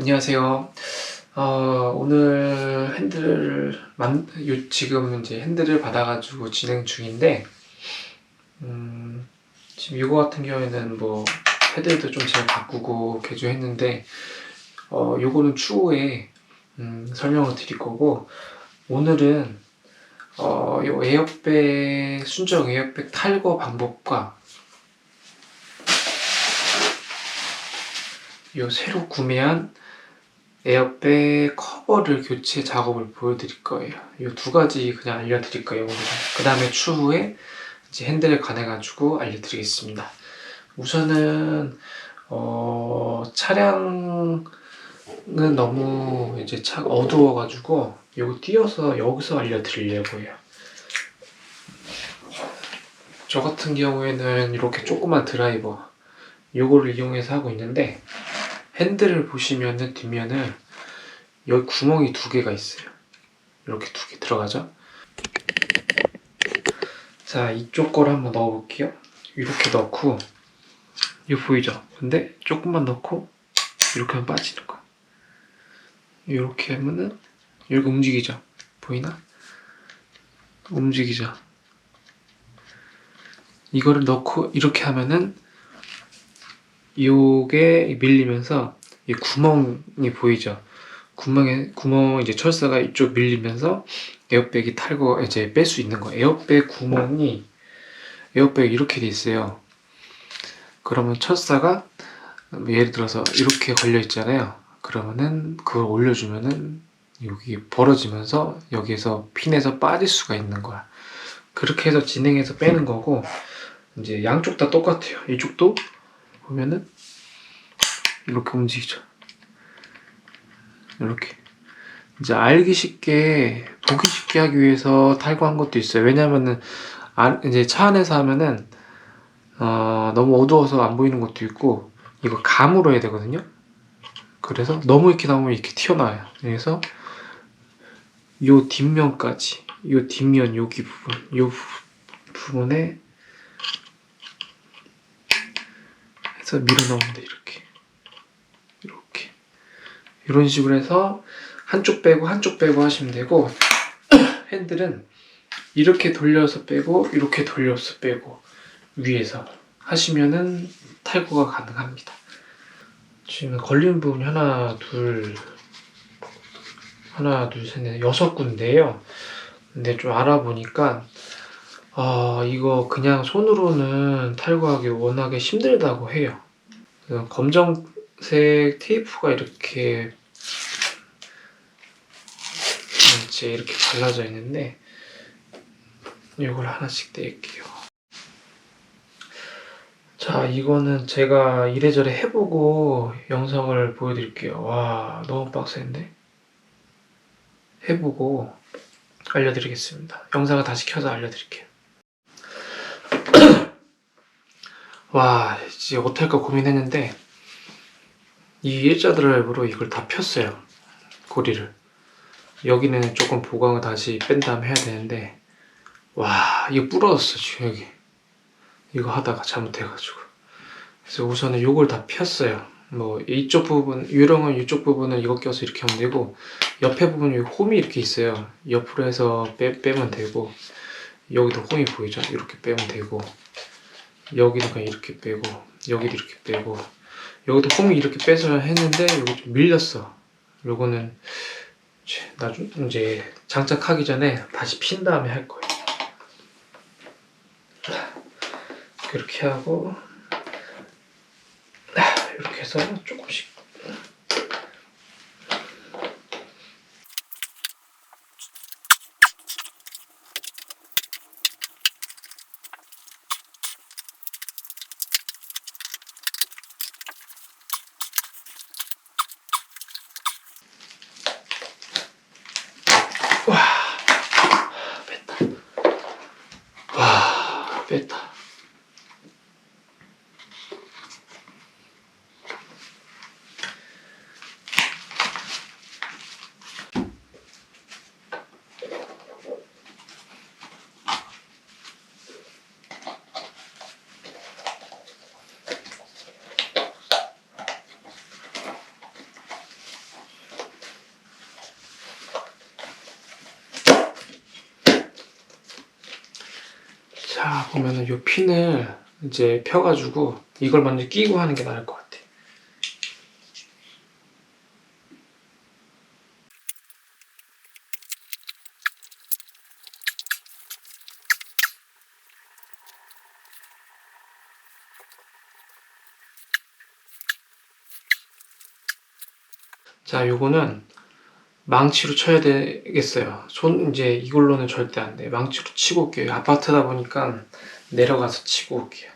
안녕하세요. 어, 오늘 핸들을 만, 요, 지금 이제 핸들을 받아가지고 진행 중인데, 음, 지금 이거 같은 경우에는 뭐 패드도 좀 제가 바꾸고 개조했는데, 어, 요거는 추후에 음, 설명을 드릴 거고, 오늘은 어, 요 에어백 순정 에어백 탈거 방법과 요 새로 구매한 에어백 커버를 교체 작업을 보여드릴 거예요. 이 두 가지 그냥 알려드릴 거예요. 그 다음에 추후에 이제 핸들에 관해 가지고 알려드리겠습니다. 우선은 어, 차량은 너무 이제 차 어두워가지고 요거 띄어서 여기서 알려드리려고 해요. 저 같은 경우에는 이렇게 조그만 드라이버 요거를 이용해서 하고 있는데 핸들을 보시면은 뒷면은 여기 구멍이 두 개가 있어요. 이렇게 두 개 들어가죠. 자 이쪽 거를 한번 넣어볼게요. 이렇게 넣고 이거 보이죠? 근데 조금만 넣고 이렇게 하면 빠지는 거야. 이렇게 하면은 이렇게 움직이죠? 보이나? 움직이죠? 이거를 넣고 이렇게 하면은 요게 밀리면서 이 구멍이 보이죠? 구멍에 구멍 이제 철사가 이쪽 밀리면서 에어백이 탈거 이제 뺄 수 있는 거예요. 에어백 구멍이 에어백 이렇게 돼 있어요. 그러면 철사가 뭐 예를 들어서 이렇게 걸려 있잖아요. 그러면은 그걸 올려주면은 여기 벌어지면서 여기에서 핀에서 빠질 수가 있는 거야. 그렇게 해서 진행해서 빼는 거고 이제 양쪽 다 똑같아요. 이쪽도 보면은 이렇게 움직이죠. 이렇게 이제 알기 쉽게 보기 쉽게 하기 위해서 탈거한 것도 있어요. 왜냐면은 안- 이제 차 안에서 하면은 어, 너무 어두워서 안 보이는 것도 있고 이거 감으로 해야 되거든요. 그래서 너무 이렇게 나오면 이렇게 튀어나와요. 그래서 요 뒷면까지 요 뒷면 여기 부분 요 부- 부분에 해서 밀어 넣으면 돼 이렇게 이렇게 이런 식으로 해서 한쪽 빼고 한쪽 빼고 하시면 되고 핸들은 이렇게 돌려서 빼고 이렇게 돌려서 빼고 위에서 하시면은 탈거가 가능합니다. 지금 걸리는 부분이 하나 둘 하나 둘셋넷 여섯 군데예요. 근데 좀 알아보니까 아 이거 그냥 손으로는 탈거하기 워낙에 힘들다고 해요. 검정색 테이프가 이렇게 이제 이렇게 발라져 있는데 이걸 하나씩 뗄게요. 자 이거는 제가 이래저래 해보고 영상을 보여드릴게요. 와 너무 빡센데 해보고 알려드리겠습니다. 영상을 다시 켜서 알려드릴게요. 와, 이제 어떡할까 고민했는데, 이 일자 드라이브로 이걸 다 폈어요. 고리를. 여기는 조금 보강을 다시 뺀 다음에 해야 되는데, 와, 이거 부러졌어, 지금 여기. 이거 하다가 잘못해가지고. 그래서 우선은 요걸 다 폈어요. 뭐, 이쪽 부분, 유령은 이쪽 부분은 이거 껴서 이렇게 하면 되고, 옆에 부분 여기 홈이 이렇게 있어요. 옆으로 해서 빼, 빼면 되고, 여기도 홈이 보이죠? 이렇게 빼면 되고, 여기도 그냥 이렇게 빼고 여기도 이렇게 빼고. 여기도 홈이 이렇게 빼서 했는데 여기 좀 밀렸어. 요거는 나중 이제 장착하기 전에 다시 핀 다음에 할 거예요. 이렇게 하고 이렇게 해서 조금씩 뺐다 와 뺐다 그러면은 요 핀을 이제 펴가지고 이걸 먼저 끼고 하는 게 나을 것 같아. 자, 요거는 망치로 쳐야 되겠어요. 손 이제 이걸로는 절대 안 돼. 망치로 치고 올게요. 아파트다 보니까 내려가서 치고 올게요.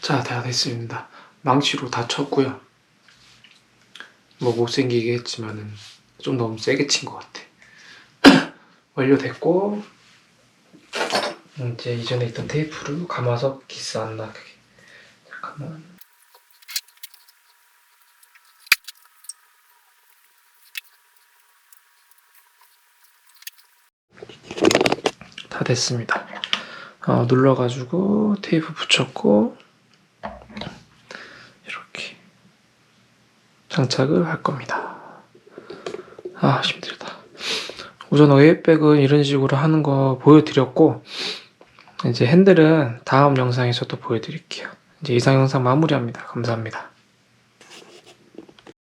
자, 다 됐습니다. 망치로 다 쳤고요. 뭐 못생기게 했지만은 좀 너무 세게 친 것 같아. 완료됐고 이제 이전에 있던 테이프를 감아서 기스 안 나게. 잠깐만. 다 됐습니다. 어, 눌러가지고 테이프 붙였고 이렇게 장착을 할 겁니다. 아 힘들다. 우선 웨이백은 이런 식으로 하는 거 보여드렸고 이제 핸들은 다음 영상에서 또 보여드릴게요. 이제 이상 영상 마무리합니다. 감사합니다.